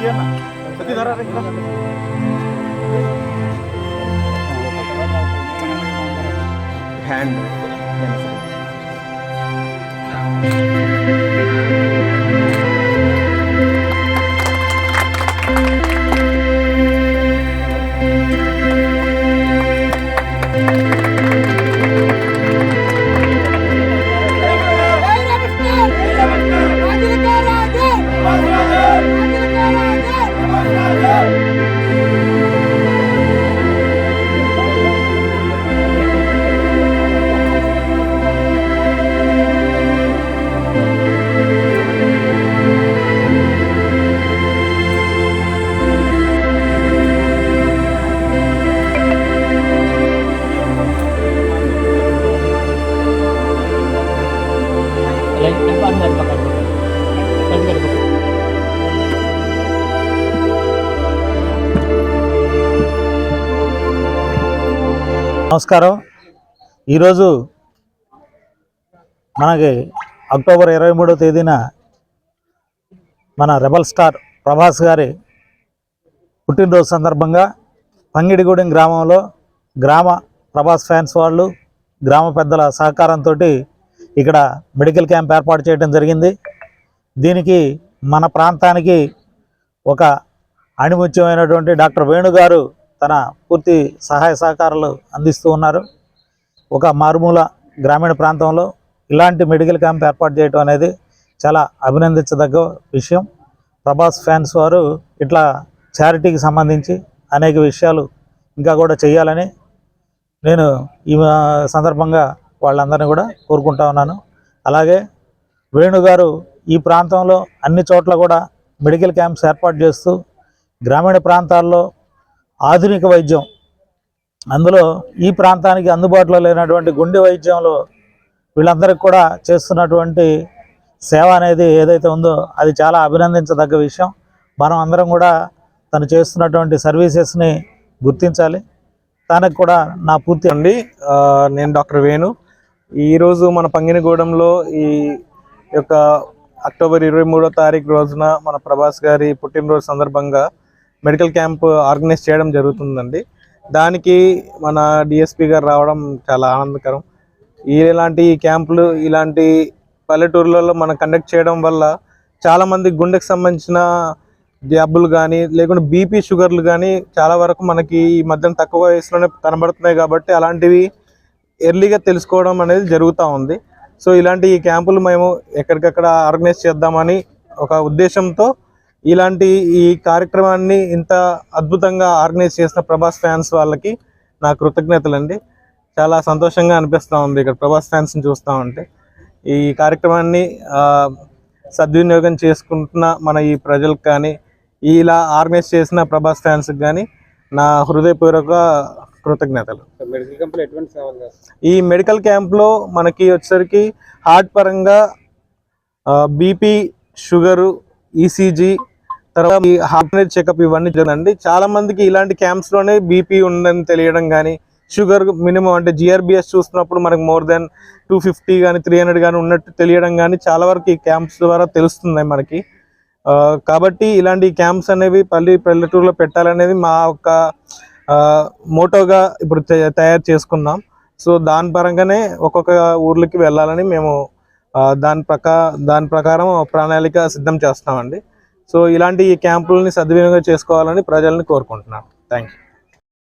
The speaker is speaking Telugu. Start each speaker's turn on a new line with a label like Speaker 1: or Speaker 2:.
Speaker 1: Iya nak. Tapi darah lagi lah. Hand. Hand.
Speaker 2: నమస్కారం. ఈరోజు మనకి అక్టోబర్ ఇరవై మూడో తేదీన మన రెబల్ స్టార్ ప్రభాస్ గారి పుట్టినరోజు సందర్భంగా పంగిడిగూడెం గ్రామంలో గ్రామ ప్రభాస్ ఫ్యాన్స్ వాళ్ళు గ్రామ పెద్దల సహకారంతో ఇక్కడ మెడికల్ క్యాంప్ ఏర్పాటు చేయడం జరిగింది. దీనికి మన ప్రాంతానికి ఒక అణిముత్యమైనటువంటి డాక్టర్ వేణు గారు తన పూర్తి సహాయ సహకారాలు అందిస్తూ ఉన్నారు. ఒక మారుమూల గ్రామీణ ప్రాంతంలో ఇలాంటి మెడికల్ క్యాంప్ ఏర్పాటు చేయడం అనేది చాలా అభినందించదగ్గ విషయం. ప్రభాస్ ఫ్యాన్స్ వారు ఇట్లా చారిటీకి సంబంధించి అనేక విషయాలు ఇంకా కూడా చేయాలని నేను ఈ సందర్భంగా వాళ్ళందరినీ కూడా కోరుకుంటా ఉన్నాను. అలాగే వేణు గారు ఈ ప్రాంతంలో అన్ని చోట్ల కూడా మెడికల్ క్యాంప్స్ ఏర్పాటు చేస్తూ గ్రామీణ ప్రాంతాల్లో ఆధునిక వైద్యం. అందులో ఈ ప్రాంతానికి అందుబాటులో లేనటువంటి గుండె వైద్యంలో వీళ్ళందరికీ కూడా చేస్తున్నటువంటి సేవ అనేది ఏదైతే ఉందో అది చాలా అభినందించదగ్గ విషయం. మనం అందరం కూడా తను చేస్తున్నటువంటి సర్వీసెస్ని గుర్తించాలి. తనకు కూడా నా పూర్తి
Speaker 1: అండి నేను డాక్టర్ వేణు. ఈరోజు మన పంగినగూడెంలో ఈ యొక్క అక్టోబర్ ఇరవై మూడో తారీఖు రోజున మన ప్రభాస్ గారి పుట్టినరోజు సందర్భంగా మెడికల్ క్యాంప్ ఆర్గనైజ్ చేయడం జరుగుతుందండి. దానికి మన డిఎస్పి గారు రావడం చాలా ఆనందకరం. ఇలాంటి క్యాంపులు ఇలాంటి పల్లెటూర్లలో మనం కండక్ట్ చేయడం వల్ల చాలామంది గుండెకు సంబంధించిన జబ్బులు కానీ లేకుంటే బీపీ షుగర్లు కానీ చాలా వరకు మనకి ఈ మధ్యన తక్కువ వయసులోనే కనబడుతున్నాయి కాబట్టి అలాంటివి ఎర్లీగా తెలుసుకోవడం అనేది జరుగుతూ ఉంది. సో ఇలాంటి ఈ క్యాంపులు మేము ఎక్కడికక్కడ ఆర్గనైజ్ చేద్దామని ఒక ఉద్దేశంతో ఇలాంటి ఈ కార్యక్రమాన్ని ఇంత అద్భుతంగా ఆర్గనైజ్ చేసిన ప్రభాస్ ఫ్యాన్స్ వాళ్ళకి నా కృతజ్ఞతలండి. చాలా సంతోషంగా అనిపిస్తూ ఉంది ఇక్కడ ప్రభాస్ ఫ్యాన్స్ని చూస్తూ ఉంటే. ఈ కార్యక్రమాన్ని సద్వినియోగం చేసుకుంటున్న మన ఈ ప్రజలకు కానీ ఇలా ఆర్గనైజ్ చేసిన ప్రభాస్ ఫ్యాన్స్కి కానీ నా హృదయపూర్వక కృతజ్ఞతలు. ఈ మెడికల్ క్యాంప్లో మనకి వచ్చేసరికి హార్ట్ పరంగా బీపీ షుగరు ఈసీజీ తర్వాత ఈ హార్ట్ చెకప్ ఇవన్నీ జరగండి చాలా మందికి ఇలాంటి క్యాంప్స్లోనే బీపీ ఉందని తెలియడం కానీ షుగర్ మినిమం అంటే జిఆర్బిఎస్ చూసినప్పుడు మనకు మోర్ దెన్ టూ ఫిఫ్టీ కానీ త్రీ హండ్రెడ్ కానీ ఉన్నట్టు తెలియడం కానీ చాలా వరకు ఈ క్యాంప్స్ ద్వారా తెలుస్తున్నాయి మనకి. కాబట్టి ఇలాంటి క్యాంప్స్ అనేవి పల్లి పల్లెటూరులో పెట్టాలనేది మా యొక్క మోటోగా ఇప్పుడు తయ- తయారు చేసుకున్నాం. సో దాని పరంగానే ఒక్కొక్క ఊర్లకి వెళ్ళాలని మేము దాని ప్రకా దాని ప్రకారం ప్రణాళిక సిద్ధం చేస్తామండి సో ఇలాంటి ఈ క్యాంపులని సద్వినియోగం చేసుకోవాలని ప్రజల్ని కోరుకుంటున్నాను. Thank you